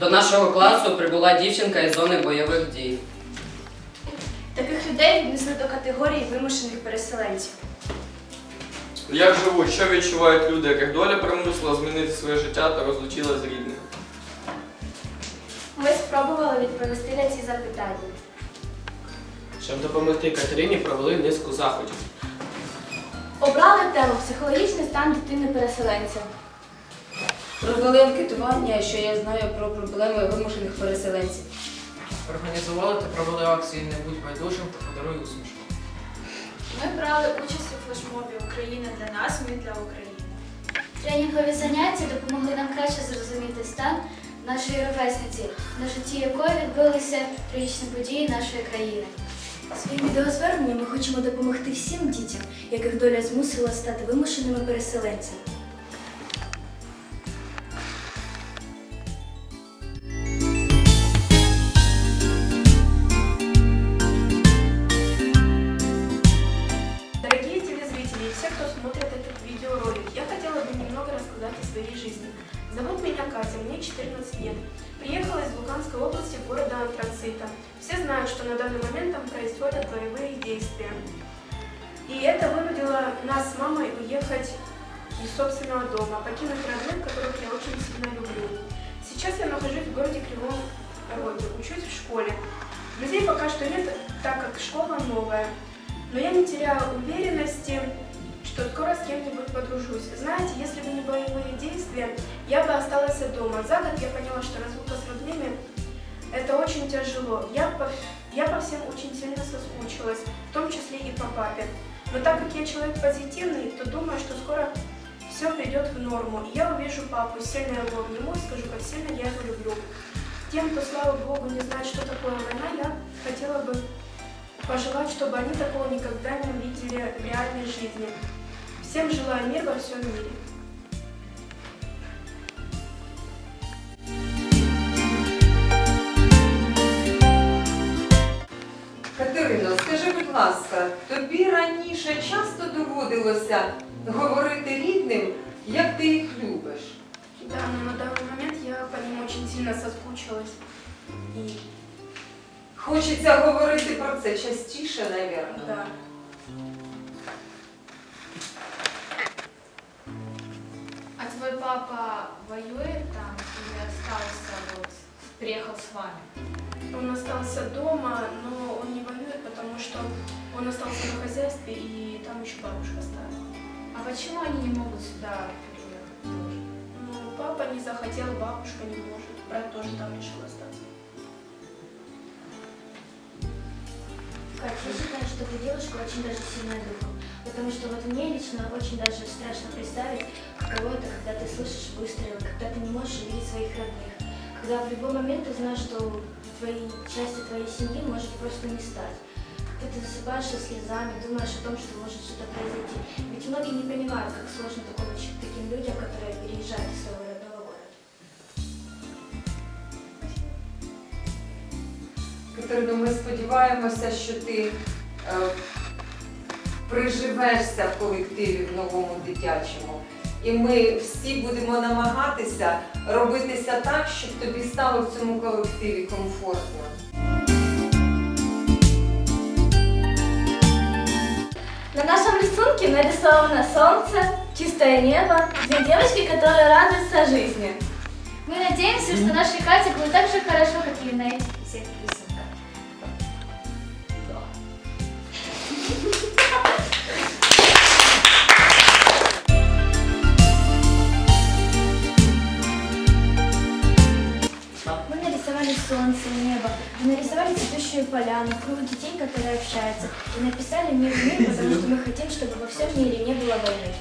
До нашого класу прибула дівчинка із зони бойових дій. Таких людей віднесли до категорії вимушених переселенців. Як живуть, що відчувають люди, яких доля примусила змінити своє життя та розлучила з рідними? Ми спробували відповісти на ці запитання. Щоб допомогти Катерині, провели низку заходів. Обрали тему психологічний стан дитини-переселенця. Провели анкетування, що я знаю про проблеми вимушених переселенців. Організували та провели акції Не будь байдужим та подаруй усмішку. Ми брали участь у флешмобі Україна для нас, ми для України. Тренінгові заняття допомогли нам краще зрозуміти стан нашої ровесниці, на житті якої відбулися трагічні події нашої країни. Своїм відеозверненням ми хочемо допомогти всім дітям, яких доля змусила стати вимушеними переселенцями. Антрацита. Все знают, что на данный момент там происходят боевые действия. И это вынудило нас с мамой уехать из собственного дома, покинуть родных, которых я очень сильно люблю. Сейчас я нахожусь в городе Кривом Роге, учусь в школе. Друзей пока что нет, так как школа новая. Но я не теряю уверенности, что скоро с кем-нибудь подружусь. Знаете, если бы не боевые действия, я бы осталась дома. За год я поняла, что разлука с родными – это очень тяжело. Я по, я по всем очень сильно соскучилась, в том числе и по папе. Но так как я человек позитивный, то думаю, что скоро все придет в норму. И я увижу папу, сильно его обниму и скажу, как сильно я его люблю. Тем, кто, слава богу, не знает, что такое война, я хотела бы пожелать, чтобы они такого никогда не увидели в реальной жизни. Всем желаю мира во всем мире. Ласка, тобі раніше часто доводилося говорити рідним, як ти їх любиш? Да, но на данный момент я по ним очень сильно соскучилась. И Хочеться говорити про це частіше, напевно. да. А твой папа воюет там или остался вот, приехал с вами? Он остался дома, но он не воюет, потому что он остался на хозяйстве, и там еще бабушка старая. А почему они не могут сюда приехать тоже? Ну, папа не захотел, бабушка не может. Брат тоже там решил остаться. Катя, я считаю, что ты девушка очень даже сильная духом. Потому что вот мне лично очень даже страшно представить, каково это, когда ты слышишь выстрелы, когда ты не можешь увидеть своих родных. Когда в любой момент ты знаешь, что твоей части твоей семьи может просто не стать. Ты, ты засыпаешься слезами, думаешь о том, что может что-то произойти. Ведь многие не понимают, как сложно такому, ч- таким людям, которые переезжают из своего родного города. Катерино, ми сподіваємося, що ти е, приживешся в колективі в новому дитячому. І ми всі будемо намагатися робитися так, щоб тобі стало в цьому колективі комфортно. На нашем рисунке нарисовано солнце, чистое небо, две девочки, которые радуются жизни. Мы надеемся, что нашей Кате будет так же хорошо, как и на этих всех рисунках. солнце, небо, мы нарисовали цветущую поляну, круг детей, которые общаются, и написали «Мир, мир», потому что мы хотим, чтобы во всем мире не было войны.